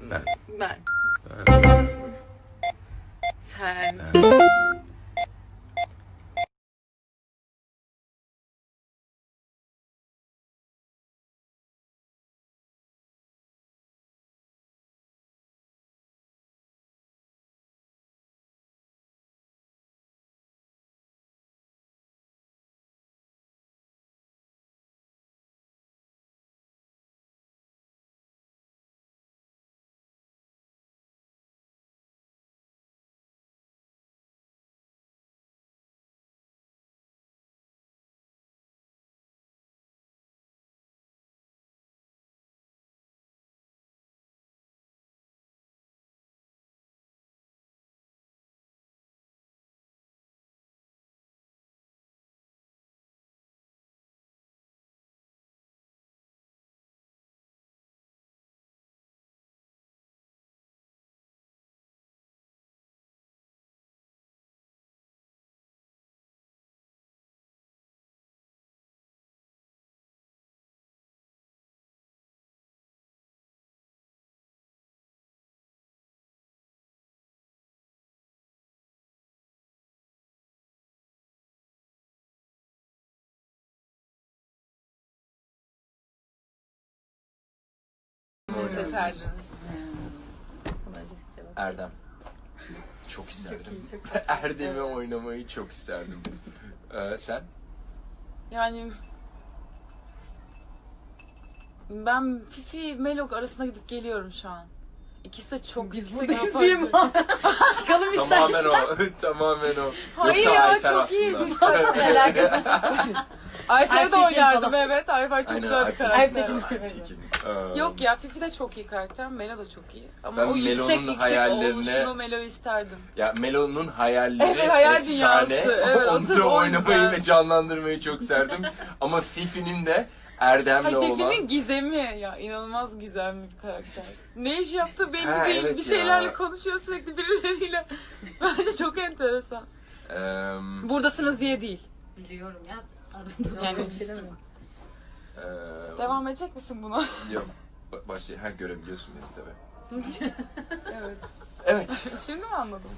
Ben. Ben. Sen. Sen. Siz seçerdiniz. Erdem. Çok isterdim. Erdem'i oynamayı çok isterdim. Ee, sen? Yani ben Fifi Melok arasında gidip geliyorum şu an. İkisi de çok yüksek Değil mi? Çıkalım Tamamen istersen. o. Tamamen o. Hayır Yoksa ya, Ayfer çok iyi. Ayfer'e de Ayfer oynardım falan. evet. Ayfer çok Aynen, güzel bir Ayfer. karakter. Ayfer. Tekin. Ee, Yok ya Fifi de çok iyi karakter. Melo da çok iyi. Ama Ben o yüksek Melo'nun yüksek hayallerine- oluşunu Melo'yu isterdim. Ya Melo'nun hayalleri Evet, hayal efsane. dünyası. Evet, Onu sırf da o oynamayı ve canlandırmayı çok serdim. Ama Fifi'nin de Erdem'le Hayır olan... Fifi'nin gizemi ya inanılmaz gizemli bir karakter. Ne iş yaptığı belli Ha, değil. evet bir şeylerle ya. konuşuyor sürekli birileriyle. Bence çok enteresan. Eee, Buradasınız diye değil. Biliyorum ya. Arada Yani- bir şey eee, Devam edecek misin buna? Yok. Ba-. Ha görebiliyorsun beni tabii. evet. Evet. Şimdi mi anladın?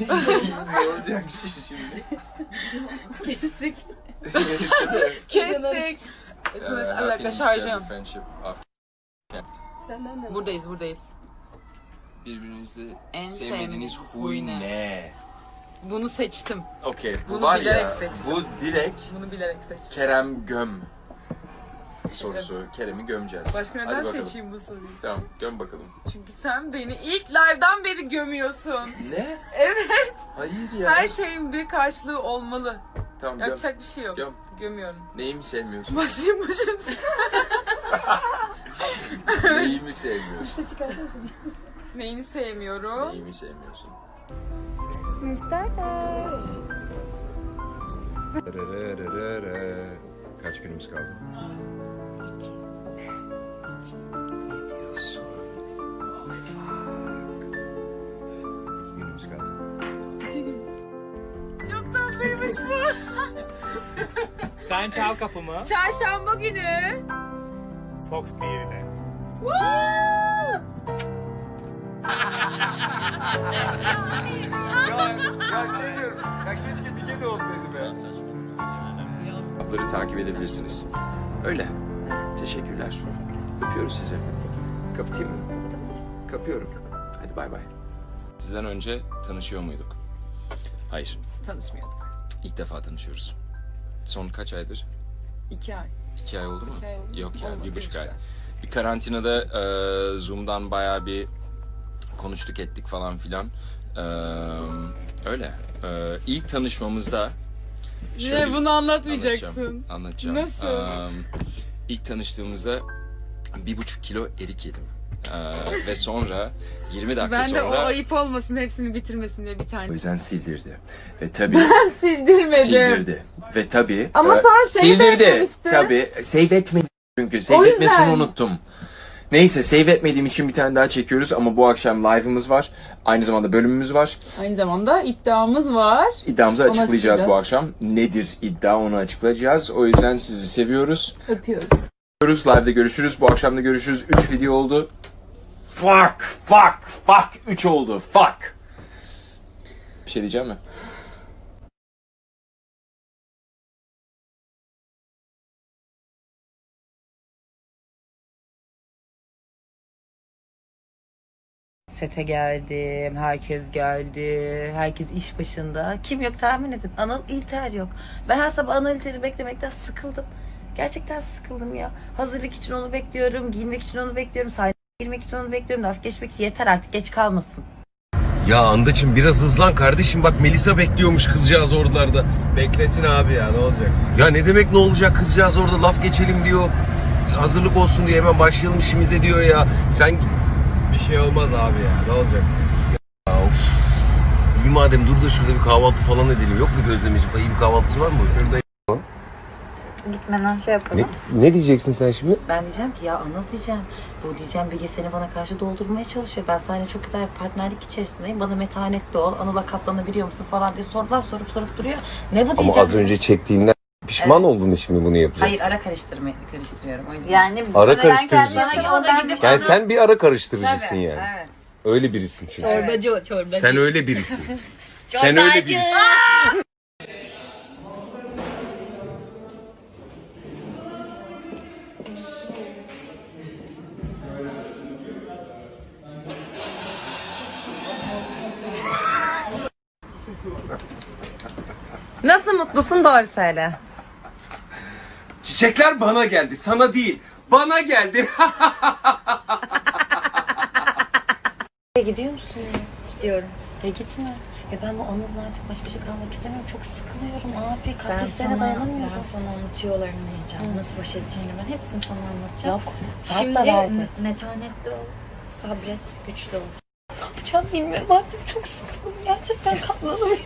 ne olacak şimdi? Kestik. Kestik. Dakika happiness şarjım. friendship after- Senden de. Buradayız buradayız. Birbirinizde En sevmediğiniz huy ne? Bunu seçtim. Okey bu Bunu var bilerek ya seçtim. bu direkt Bunu bilerek seçtim. Kerem göm sorusu. Kerem'i gömeceğiz. Başka Hadi neden bakalım. seçeyim bu soruyu? Tamam göm bakalım. Çünkü sen beni ilk live'dan beri gömüyorsun. Ne? Evet. Hayır ya. Her şeyin bir karşılığı olmalı. Tamam göm. Yapacak bir şey yok. Göm. Gömüyorum. Neyi mi sevmiyorsun? Başlayayım başlayayım. Neyi mi sevmiyorsun? Neyini sevmiyorum? Neyi mi sevmiyorsun? Kaç günümüz kaldı? İki. Ne diyorsun? Fuck. İki günümüz kaldı. Çok tatlıymış bu. Sen çal kapımı. Çarşamba günü. Fox TV'de. Ya şey diyorum, ya keşke bir kedi olsaydı be. Bunları takip edebilirsiniz. Öyle. Teşekkürler. Öpüyoruz sizi. Kapatayım mı? Kapıyorum. Hadi bay bay. Sizden önce tanışıyor muyduk? Hayır. Tanışmıyorduk. İlk defa tanışıyoruz. Son kaç aydır? İki ay. İki ay oldu mu? İki ay oldu. Yok yani Olmadı, bir buçuk ay. Bir karantinada e, Zoom'dan bayağı bir konuştuk ettik falan filan. E, öyle. E, ilk tanışmamızda şöyle Ne bunu anlatmayacaksın. Anlatacağım. Nasıl? E, ilk tanıştığımızda bir buçuk kilo erik yedim. E, ve sonra 20 dakika Ben de o ayıp olmasın hepsini bitirmesin diye bir o tane. yüzden sildirdi. Ve tabii Sildirmedim. sildirdi. Ve tabii Ama sonra save sildirdi. etmemişti. Tabii save etmedi çünkü save O yüzden. etmesini unuttum. Neyse save etmediğim için bir tane daha çekiyoruz ama bu akşam live'ımız var. Aynı zamanda bölümümüz var. Aynı zamanda iddiamız var. İddiamızı Onu açıklayacağız bu akşam. Nedir iddia onu açıklayacağız. O yüzden sizi seviyoruz. Öpüyoruz. Görüşürüz. Live'da görüşürüz. Bu akşam da görüşürüz. 3 video oldu. Fuck, fuck, fuck. Üç oldu, fuck. Bir şey diyeceğim mi? Sete geldim, herkes geldi, herkes iş başında. Kim yok tahmin edin. Anıl İlter yok. Ben her sabah Anıl İlter'i beklemekten sıkıldım. Gerçekten sıkıldım ya. Hazırlık için onu bekliyorum, giyinmek için onu bekliyorum, sahneye girmek için onu bekliyorum, laf geçmek için yeter artık geç kalmasın. Ya Andaç'ım biraz hızlan kardeşim bak Melisa bekliyormuş kızcağız oralarda. Beklesin abi ya ne olacak? Ya ne demek ne olacak kızcağız orada laf geçelim diyor. Hazırlık olsun diye hemen başlayalım işimize diyor ya. Sen Bir şey olmaz abi ya ne olacak? ya of. İyi madem dur da şurada bir kahvaltı falan edelim. Yok mu gözlemeci falan? İyi bir kahvaltısı var mı? Şurada Gitmeden şey yapalım. Ne, ne diyeceksin sen şimdi? Ben diyeceğim ki ya Anıl diyeceğim. Bu diyeceğim bilgi seni bana karşı doldurmaya çalışıyor. Ben seninle çok güzel bir partnerlik içerisindeyim. Bana metanetli ol. Anıl'a katlanabiliyor musun falan diye sorular sorup sorup duruyor. Ne bu diyeceğim. Ama az önce çektiğinden pişman oldun şimdi bunu yapacaksın. Hayır ara karıştırma, karıştırıyorum o yüzden. Yani Ara karıştırıcısın. Yani Yani sen bir ara karıştırıcısın yani. Evet. Öyle birisin çünkü. Çorbacı o çorbacı. Sen öyle birisin. sen öyle birisin. Nasıl mutlusun doğru söyle. Çiçekler bana geldi, sana değil. Bana geldi. Gidiyor musun? Gidiyorum. Ya gitme. Ya ben bu Anıl'la artık baş başa kalmak istemiyorum. Çok sıkılıyorum abi. Ben Kaprislere sana, dayanamıyorum. ben sana onun tüyolarını vereceğim. Nasıl baş edeceğini ben hepsini sana anlatacağım. Yok. Saat Şimdi da verdi. metanetli ol, sabret, güçlü ol. yapacağım bilmiyorum artık çok sıkıldım. Gerçekten katlanamıyorum.